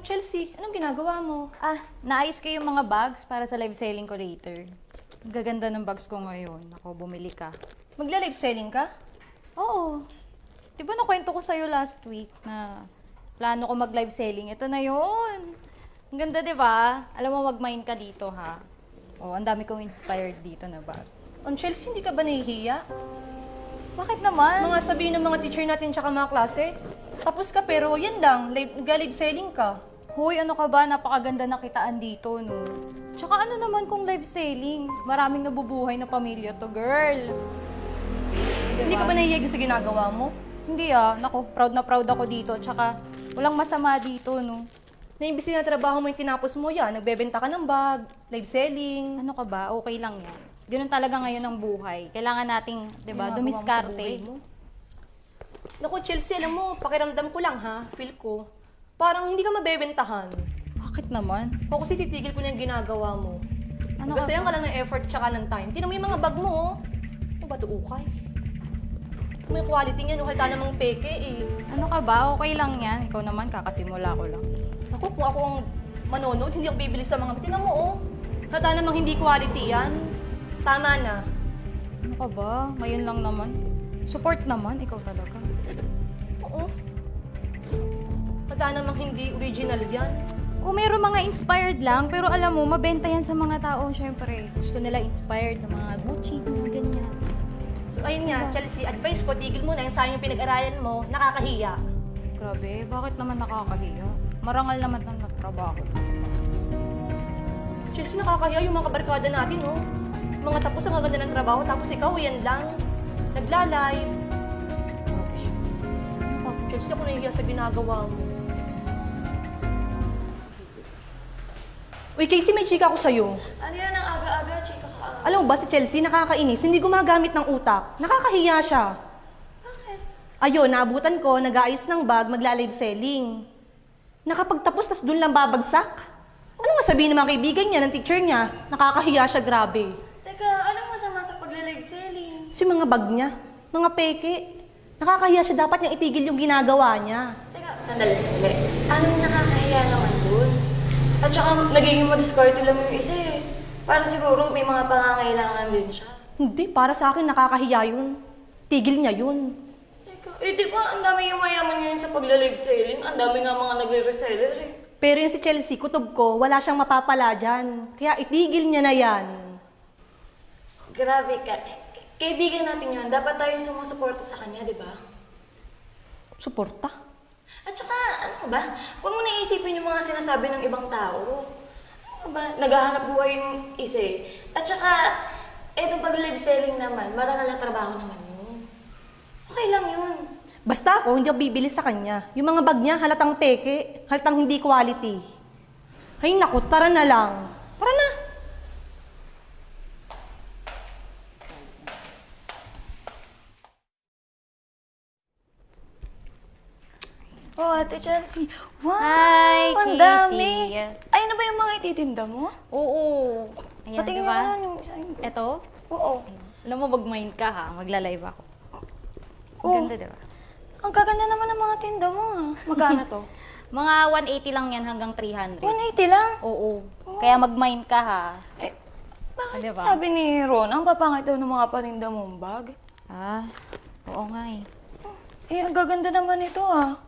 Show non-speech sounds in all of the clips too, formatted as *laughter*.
Chelsea, anong ginagawa mo? Ah, naayos ko yung mga bags para sa live selling ko later. Ang Gaganda ng bags ko ngayon. Ako, bumili ka. Magla-live selling ka? Oo. Di ba nakwento ko sa'yo last week na plano ko mag-live selling? Ito na yun. Ang ganda, di ba? Alam mo, mag-mine ka dito, ha? Oh, ang dami kong inspired dito na bag. On Chelsea, hindi ka ba nahihiya? Bakit naman? Mga sabihin ng mga teacher natin tsaka mga klase, tapos ka pero yan lang, live, nagla-live selling ka. Hoy, ano ka ba? Napakaganda na kitaan dito, no? Tsaka ano naman kung live selling? Maraming nabubuhay na pamilya to, girl. Hindi ka ba nahihiya sa ginagawa mo? Hindi ah. Naku, proud na proud ako dito. Tsaka, walang masama dito, no? Na imbis na trabaho mo yung tinapos mo yan, nagbebenta ka ng bag, live selling. Ano ka ba? Okay lang yan. Ganun talaga ngayon ang buhay. Kailangan nating, di ba, dumiskarte. Naku, Chelsea, alam mo, pakiramdam ko lang ha, feel ko. Parang hindi ka mabebentahan. Bakit naman? O kasi titigil ko na yung ginagawa mo. Ano ka Magasayan ka lang ng effort tsaka ng time. Tingnan mo yung mga bag mo, oh. Ano ba ito, ukay? May quality niyan, halata namang peke eh. Ano ka ba? Okay lang yan. Ikaw naman, kakasimula ko lang. Ako, kung ako ang manonood, hindi ako bibili sa mga... Tingnan mo, oh. Halata namang hindi quality yan. Tama na. Ano ka ba? Ngayon lang naman. Support naman, ikaw talaga. Halata namang hindi original yan. Kung meron mga inspired lang, pero alam mo, mabenta yan sa mga tao, syempre. Gusto nila inspired ng mga Gucci, mga ganyan. So, ayun nga, Chelsea, advice ko, tigil mo na yung sayang yung pinag-aralan mo, nakakahiya. Grabe, bakit naman nakakahiya? Marangal naman ang nagtrabaho. Chelsea, nakakahiya yung mga kabarkada natin, oh. Mga tapos ang gaganda ng trabaho, tapos ikaw, yan lang. Nagla-live. Oh, Chelsea, ako nahihiya sa ginagawa mo. Uy, Casey, may chika ako sa'yo. Ano yan ang aga-aga, chika ka? Alam mo ba si Chelsea, nakakainis, hindi gumagamit ng utak. Nakakahiya siya. Bakit? Ayun, naabutan ko, nag-aayos ng bag, magla-live selling. Nakapagtapos, tas doon lang babagsak. Ano masabihin ng mga kaibigan niya, ng teacher niya? Nakakahiya siya, grabe. Teka, anong masama sa pagla-live selling? So yung mga bag niya, mga peke, nakakahiya siya, dapat niyang itigil yung ginagawa niya. Teka, sandali, sandali. Anong nakakahiya naman? At saka, nagiging madiskarte lang yung isa eh. Para siguro may mga pangangailangan din siya. Hindi, para sa akin, nakakahiya yun. Tigil niya yun. Teka, eh di ba ang dami yung mayaman ngayon sa pagla-live selling? Ang dami nga mga nagre-reseller eh. Pero yung si Chelsea, kutob ko, wala siyang mapapala dyan. Kaya itigil niya na yan. Grabe ka. Kaibigan natin yun. Dapat tayo sumusuporta sa kanya, di ba? Suporta. At saka, ano ba? Huwag mo naisipin yung mga sinasabi ng ibang tao. Ano ba? Naghahanap buhay yung isa eh. At saka, etong pag-live selling naman, marangal na trabaho naman yun. Okay lang yun. Basta ako, hindi ako bibili sa kanya. Yung mga bag niya, halatang peke, halatang hindi quality. Ay naku, tara na lang. Tara na. Oh, Ate Chelsea. Wow! Hi, ang Casey. dami. Ay, ano ba yung mga ititinda mo? Oo. Ayan, Patingin di ba? nga naman yung isa. Ito? Oo. Alam mo, mag-mind ka ha. Magla-live ako. Ang Oo. ganda, di ba? Ang gaganda naman ng mga tinda mo ah. Magkano to? *laughs* Mga 180 lang yan hanggang 300. 180 lang? Oo. Kaya mag-mind ka ha. Eh, bakit ba? sabi ni Ron, ang papangit daw ng mga paninda mong bag? Ah, oo nga eh. Eh, ang gaganda naman ito ah.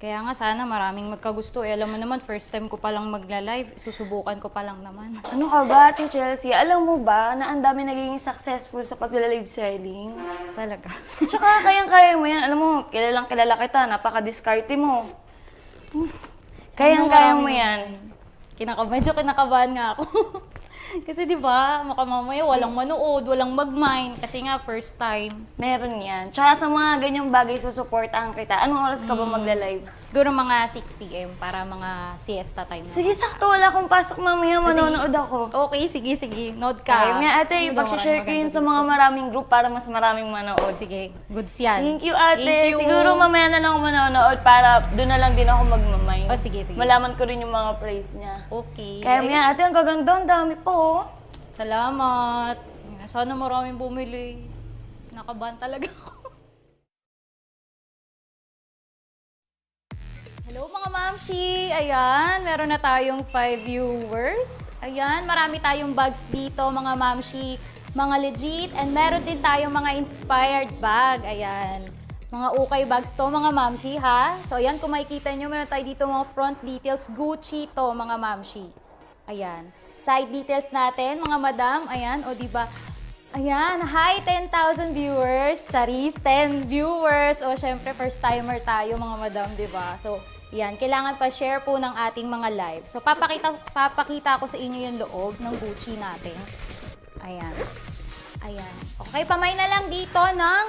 Kaya nga sana maraming magkagusto. Eh, alam mo naman, first time ko palang magla-live. Susubukan ko pa lang naman. *laughs* Ano ka ba, Ate Chelsea? Alam mo ba na ang dami naging successful sa pagla-live selling? Talaga. *laughs* Tsaka kayang-kaya mo yan. Alam mo, kilalang kilala kita. Napaka-discarte mo. Kayang-kaya mo yan. Kinaka medyo kinakabahan nga ako. *laughs* *laughs* Kasi di ba, makamamaya walang manood, walang mag-mind. Kasi nga, first time. Meron yan. Tsaka sa mga ganyang bagay, susuportahan kita. Anong oras ka ba magla-live? Siguro mga 6 p.m. para mga siesta time. na. Sige, sakto. Wala akong pasok mamaya. Manonood ako. Okay, sige, sige. Note ka. Kaya nga, ate, Ano daw, pag-share ko yun sa mga maraming group para mas maraming manood. Sige, goods yan. Thank you, ate. Thank you. Siguro mamaya na lang ako manonood para doon na lang din ako magmamay. Oh, sige, sige. Malaman ko rin yung mga praise niya. Okay. Kaya Ay, nga, ate, ang gaganda. Ang dami po. Salamat. Sana maraming bumili. Nakabahan talaga ako. Hello mga mamshi! Ayan, meron na tayong 5 viewers. Ayan, marami tayong bags dito mga mamshi. Mga legit and meron din tayong mga inspired bag. Ayan. Mga ukay bags to mga mamshi ha. So ayan, kung makikita nyo, meron tayo dito mga front details. Gucci to mga mamshi. Ayan. Side details natin mga madam. Ayan, o di ba? Ayan, hi 10,000 viewers. Charis, 10 viewers. O syempre first timer tayo mga madam, ba? So, yan, kailangan pa share po ng ating mga live. So papakita papakita ko sa inyo yung loob ng Gucci natin. Ayan. Ayan. Okay, pamay na lang dito ng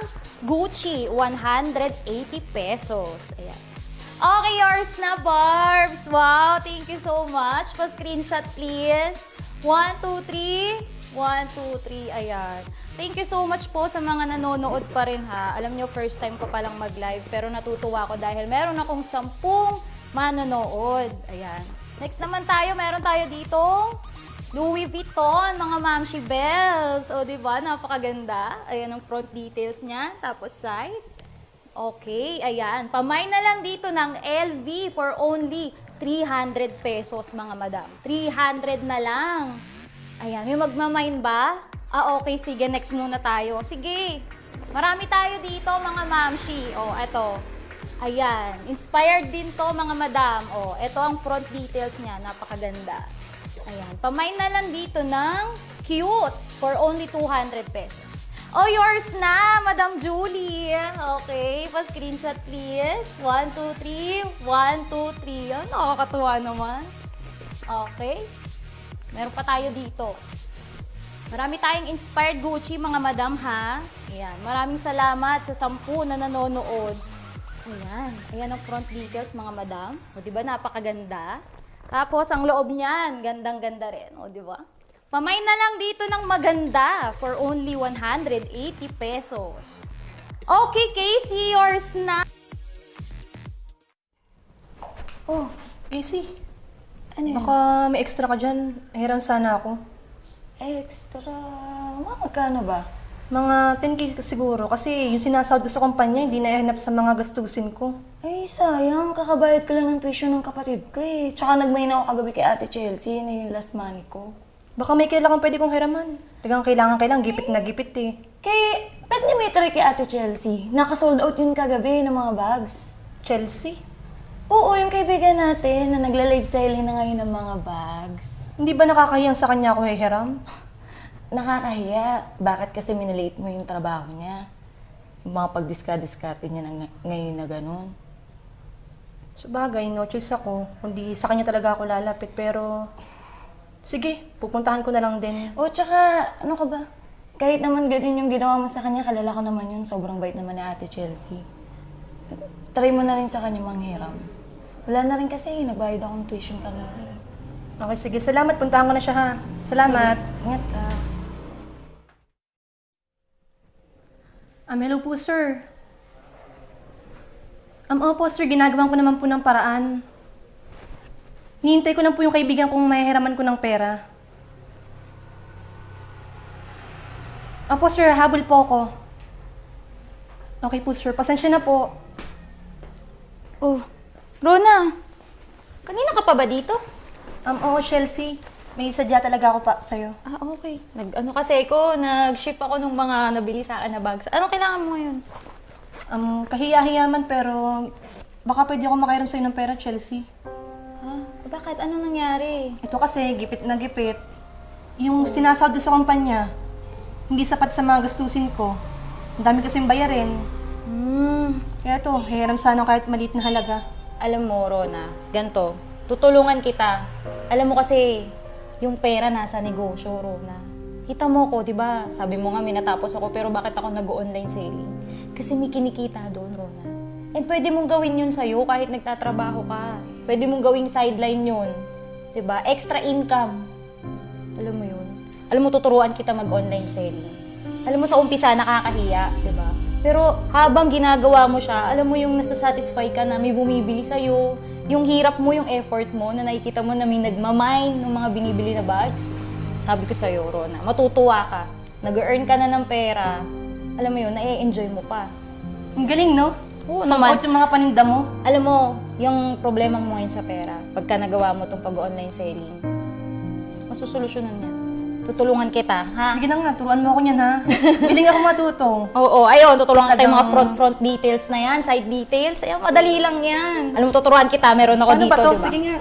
Gucci, 180 pesos. Ayan. Okay, yours na, Barbs. Wow, thank you so much. Pa-screenshot, please. 1, 2, 3. 1, 2, 3. Ayan. Thank you so much po sa mga nanonood pa rin ha. Alam nyo, first time ko palang mag-live pero natutuwa ko dahil meron akong sampung manonood. Ayan. Next naman tayo, meron tayo dito Louis Vuitton, mga mamshi bells. O, di ba? Napakaganda. Ayan ang front details niya. Tapos side. Okay, ayan. Pamay na lang dito ng LV for only 300 pesos, mga madam. 300 na lang. Ayan, may magmamain ba? Ah, okay, sige, next muna tayo. Sige, marami tayo dito, mga mamshi. O, eto. Ayan, inspired din to, mga madam. O, eto ang front details niya, napakaganda. Ayan, pamay na lang dito ng cute for only 200 pesos. Oh, yours na, Madam Julie. Okay, pa-screenshot please. 1, 2, 3. 1, 2, 3. Yan, nakakatuwa naman. Okay. Meron pa tayo dito. Marami tayong inspired Gucci, mga madam, ha? Ayan. Maraming salamat sa sampu na nanonood. Ayan. Ayan ang front details, mga madam. O, di ba? Napakaganda. Tapos, ang loob niyan, gandang-ganda rin. O, di ba? Pamay na lang dito ng maganda for only 180 pesos. Okay, Casey, yours na. Oh, Casey. Ano yun? Baka may extra ka dyan. Hiram sana ako. Extra. Mga magkano ba? Mga 10k siguro. Kasi yung sinasahod ko sa kumpanya, hindi na ihanap sa mga gastusin ko. Ay, sayang. Kakabayad ko lang ng tuition ng kapatid ko eh. Tsaka nagmain ako kagabi kay Ate Chelsea. Yun na yung last money ko. Baka may kailangan pwede kong hiraman. Talagang kailangan kailangan, gipit na gipit eh. Kay, pet ni may try kay Ate Chelsea. Naka-sold out yun kagabi ng mga bags. Chelsea? Oo, yung kaibigan natin na nagla-live selling na ngayon ng mga bags. Hindi ba nakakahiyang sa kanya ako hihiram? *laughs* Nakakahiya. Bakit kasi minaliit mo yung trabaho niya? Yung mga pagdiska-diskarte niya na ng- ngayon na ganun. Sa bagay, no choice ako. Kundi sa kanya talaga ako lalapit. Pero, sige, pupuntahan ko na lang din. O, tsaka, ano ka ba? Kahit naman ganun yung ginawa mo sa kanya, kalala ko naman yun. Sobrang bait naman ni Ate Chelsea. Try mo na rin sa kanya manghiram. Wala na rin kasi, nagbayad akong tuition kanina. Okay, sige. Salamat. Puntahan ko na siya ha. Salamat. Sige, Ingat ka. Um, hello po, sir. Um, opo, sir. Ginagawan ko naman po ng paraan. Hihintay ko lang po yung kaibigan kong mahihiraman ko ng pera. Opo, sir. Habol po ako. Okay po, sir. Pasensya na po. Oh, Rona, kanina ka pa ba dito? Um, oo, Chelsea. May sadya talaga ako pa sa'yo. Ah, okay. Nag, ano kasi ko, nag-ship ako ng mga nabili sa akin na bags. Ano kailangan mo ngayon? Um, kahiya-hiya man pero baka pwede ako makairam sa'yo ng pera, Chelsea. Bakit? Ano nangyari? Ito kasi, gipit na gipit. Yung sinasahod ko sa kumpanya, hindi sapat sa mga gastusin ko. Ang dami kasing bayarin. Hmm. Kaya to, hiram sana kahit maliit na halaga. Alam mo, Rona, ganto, tutulungan kita. Alam mo kasi, yung pera nasa negosyo, Rona. Kita mo ko, di ba? Sabi mo nga, may natapos ako, pero bakit ako nag-online selling? Kasi may kinikita doon, Rona. And pwede mong gawin yun sa'yo kahit nagtatrabaho ka. Pwede mong gawing sideline yun. Ba? Extra income. Alam mo yun? Alam mo, tuturuan kita mag-online selling. Alam mo, sa umpisa, nakakahiya, ba? Pero habang ginagawa mo siya, alam mo yung nasasatisfy ka na may bumibili sa'yo, yung hirap mo, yung effort mo, na nakikita mo na may nagmamine ng mga binibili na bags. Sabi ko sa'yo, Rona, matutuwa ka. Nag-earn ka na ng pera. Alam mo yun, na-enjoy mo pa. Ang galing, no? Oo Sold naman. out yung mga paninda mo. Alam mo, yung problema mo ngayon sa pera, pagka nagawa mo itong pag-online selling, masusolusyonan niya. Tutulungan kita, ha? Sige na nga, turuan mo ako niyan ha. *laughs* Biling ako matuto. Oo, ayun, tutulungan yung mga front-front details na yan, side details. Ayun, madali lang yan. Alam mo, tuturuan kita, meron ako Ano dito, ba to? di ba? Sige nga.